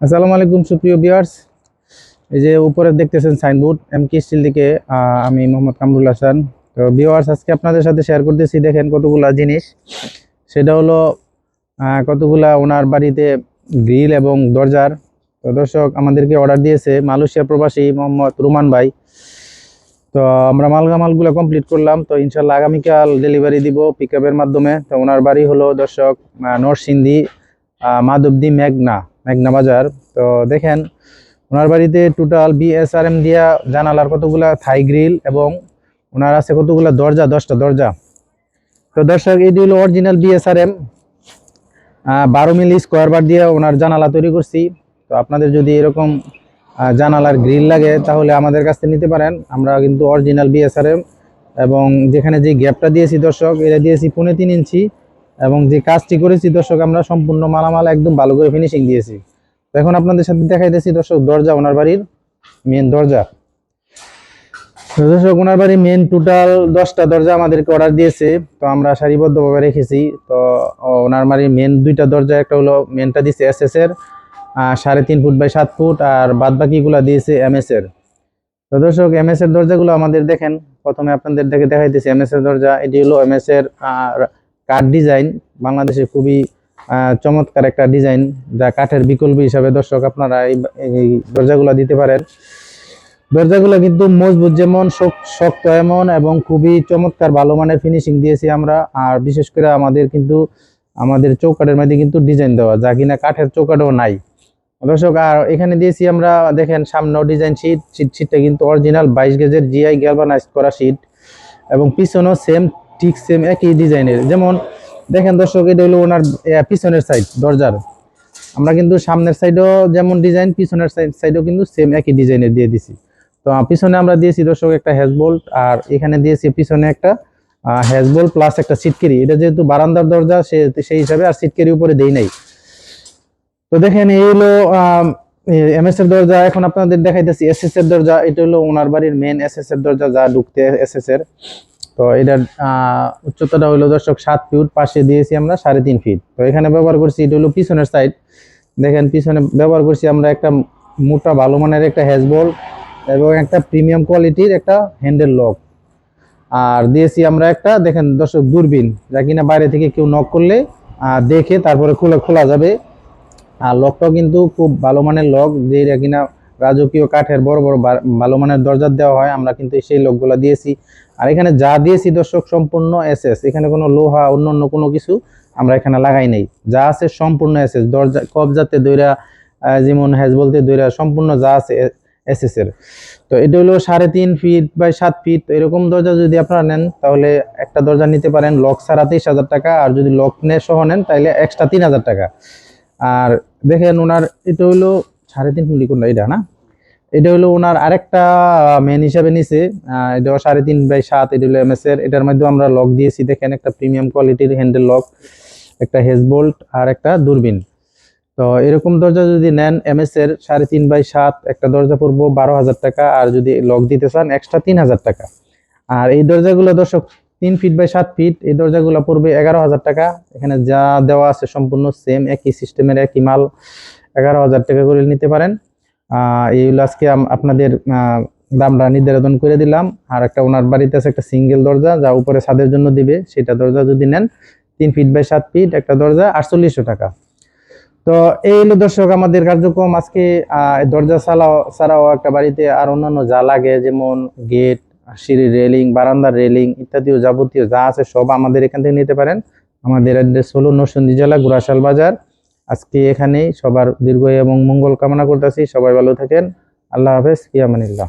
আসসালামু আলাইকুম সুপ্রিয় ভিউয়ার্স। এই যে উপরে দেখতেছেন সাইনবোর্ড এম কে স্টিল থেকে আমি মোহাম্মদ কামরুল হাসান। তো ভিউয়ার্স আজকে আপনাদের সাথে শেয়ার করতেছি দেখেন কতগুলা জিনিস। সেটা হলো কতগুলা ওনার বাড়িতে গ্রিল এবং দরজার। তো দর্শক আমাদেরকে অর্ডার দিয়েছে মালয়েশিয়া প্রবাসী মোহাম্মদ রুমান ভাই। তো আমরা মালগামালগুলো কমপ্লিট করলাম। তো ইনশাল্লাহ আগামীকাল ডেলিভারি দিব পিক মাধ্যমে। তো ওনার বাড়ি হলো দর্শক আহ, মাধবদী মেঘনা। মেঘনা বাজার তো দেখেন, ওনার বাড়িতে টোটাল বিএসআরএম দিয়া জানালার কতগুলা থাই গ্রিল এবং ওনার আছে কতগুলা দরজা, দশটা দরজা। তো দর্শক, এটি হলো অরিজিনাল বিএসআরএম বারো মিলি স্কোয়ার বার দিয়ে ওনার জানালা তৈরি করছি। তো আপনাদের যদি এরকম জানালার গ্রিল লাগে, তাহলে আমাদের কাছ থেকে নিতে পারেন। আমরা কিন্তু অরিজিনাল বিএসআরএম এবং যেখানে যে গ্যাপটা দিয়েছি দর্শক, এটা দিয়েছি পৌনে তিন ইঞ্চি। এবং যে কাজটি করেছি, দর্শক, আমরা সম্পূর্ণ মালামাল একদম ভালো করে ফিনিশিং দিয়েছি। এখন আপনাদের সাথে দেখাইতেছি, দর্শক, দরজা, ওনার বাড়ির মেন দরজা। দর্শক, ওনার বাড়ি মেন টোটাল দশটা দরজা আমাদেরকে অর্ডার দিয়েছে। তো আমরা সারিবদ্ধভাবে রেখেছি। তো ওনার বাড়ির মেন দুইটা দরজা, একটা হলো মেনটা দিয়েছে এস এস এর সাড়ে তিন ফুট বাই সাত ফুট, আর বাদ বাকিগুলা দিয়েছে এম এস এর। তো দর্শক এম এস এর দরজাগুলো আমাদের দেখেন। প্রথমে আপনাদের দেখে দেখাইতেছি এম এস এর দরজা। এটি হলো এম এস এর কাঠ ডিজাইন বাংলাদেশে খুবই চমৎকার একটা ডিজাইন যা কাঠের বিকল্প হিসাবে দর্শক আপনারা এই দরজাগুলো দিতে পারেন। দরজাগুলো কিন্তু মজবুত যেমন, শক- শক্ত এমন এবং খুবই চমৎকার ভালো মানের ফিনিশিং দিয়েছি আমরা। আর বিশেষ করে আমাদের কিন্তু, আমাদের চৌকাটের মধ্যে কিন্তু ডিজাইন দেওয়া, যা কিনা কাঠের চৌকাটও নাই। দর্শক, আর এখানে দিয়েছি আমরা, দেখেন সামনেও ডিজাইন শীট শীট, শীটটা কিন্তু অরিজিনাল বাইশ গেজের জিআই গ্যালভানাইজ করা শীট এবং পিছনেও সেম ঠিক সেম একই ডিজাইনের যেমন, দেখেন দর্শক, এটা হলো ওনার পিছনের সাইড দরজার। আমরা কিন্তু সামনের সাইডও যেমন ডিজাইন পিছনের সাইড সাইডও কিন্তু সেম একই ডিজাইনের দিয়ে দিছি। তো পিছনে আমরা দিয়েছি দর্শক একটা হ্যাজবোল্ট আর এখানে দিয়েছি পিছনে একটা হ্যাজবোল্ট প্লাস একটা সিটকেরি এটা যেহেতু বারান্দার দরজা, সে, সেই হিসাবে আর সিটকেরি উপরে দেই নাই। তো দেখেন, এই হলো এম এস এর দরজা। এখন আপনাদের দেখাইতেছি এস এস এর দরজা। এটা হলো ওনার বাড়ির মেন এস এস এর দরজা, যা ঢুকতে এস এস এর। তো এটার উচ্চতাটা হলো দর্শক সাত ফিট পাশে দিয়েছি আমরা সাড়ে তিন ফিট তো এখানে ব্যবহার করছি, এটা হলো পিছনের সাইড দেখেন, পিছনে ব্যবহার করছি আমরা একটা মোটা ভালো মানের একটা হ্যাজবোল্ট এবং একটা প্রিমিয়াম কোয়ালিটির একটা হ্যান্ডেল লক আর দিয়েছি আমরা একটা, দেখেন দর্শক দূরবীন, যা কিনা বাইরে থেকে কেউ নক করলে দেখে তারপরে খোলা খোলা যাবে। আর লকটাও কিন্তু খুব ভালো মানের লক যেটা কিনা রাজকীয় কাঠের বড় বড় ভালো মানের দরজা দেওয়া হয় আমরা কিন্তু সেই লকগুলো দিয়েছি। আর এখানে যা দিয়েছি দর্শক সম্পূর্ণ এসএস। এখানে কোনো লোহা অন্য অন্য কোনো কিছু আমরা এখানে লাগাই নাই। যা আছে সম্পূর্ণ এসএস। দরজা কবজাতে আহ, যেমন হ্যাজ বলতে দইরা সম্পূর্ণ যা আছে এসএস এর। তো এটা হলো সাড়ে তিন ফিট বাই সাত ফিট। তো এরকম দরজা যদি আপনারা নেন তাহলে একটা দরজা নিতে পারেন লক ছাড়া তেইশ হাজার টাকা আর যদি লক নে সহ নেন তাহলে এক্সট্রা তিন হাজার টাকা। আর দেখেন ওনার এটা হলো সাড়ে তিন ফুট কোনটা এটা না? এটা হলো ওনার আরেকটা মেন হিসাবে নিছে। এটা সাড়ে তিন বাই সাত, এটা হলো এমএস এর। এটার মধ্যে আমরা লক দিয়েছি, দেখেন একটা প্রিমিয়াম কোয়ালিটির হ্যান্ডেল লক একটা হেজবোল্ট আর একটা দূরবীন। তো এরকম দরজা যদি নেন এমএস এর সাড়ে তিন বাই সাত, একটা দরজা পড়ব বারো হাজার টাকা, আর যদি লক দিতে চান এক্সট্রা তিন হাজার টাকা। আর এই দরজাগুলো দর্শক, তিন ফিট বাই সাত ফিট এই দরজাগুলো পড়বে এগারো হাজার টাকা। এখানে যা দেওয়া আছে সম্পূর্ণ সেম একই সিস্টেমের একই মাল। এগারো হাজার টাকা করে নিতে পারেন। এইগুলো আজকে আপনাদের দামটা নির্ধারণ করে দিলাম। আর একটা ওনার বাড়িতে আছে একটা সিঙ্গেল দরজা, যা উপরে ছাদের জন্য দিবে। সেটা দরজা যদি নেন, তিন ফিট বাই সাত ফিট একটা দরজা আটচল্লিশশো টাকা। তো এই হলো দর্শক, আমাদের কার্যক্রম আজকে দরজা ছাড়াও ছাড়াও একটা বাড়িতে আর অন্যান্য যা লাগে, যেমন গেট সিঁড়ির রেলিং বারান্দার রেলিং ইত্যাদিও যাবতীয় যা আছে, সব আমাদের এখান থেকে নিতে পারেন। আমাদের অ্যাড্রেস হলো নরসিংদী জেলা গুরাশাল বাজার। আজকে এখানেই সবার দীর্ঘ এবং মঙ্গল কামনা করতেছি সবাই ভালো থাকেন আল্লাহ হাফেজ ফিয়ামানিল্লাহ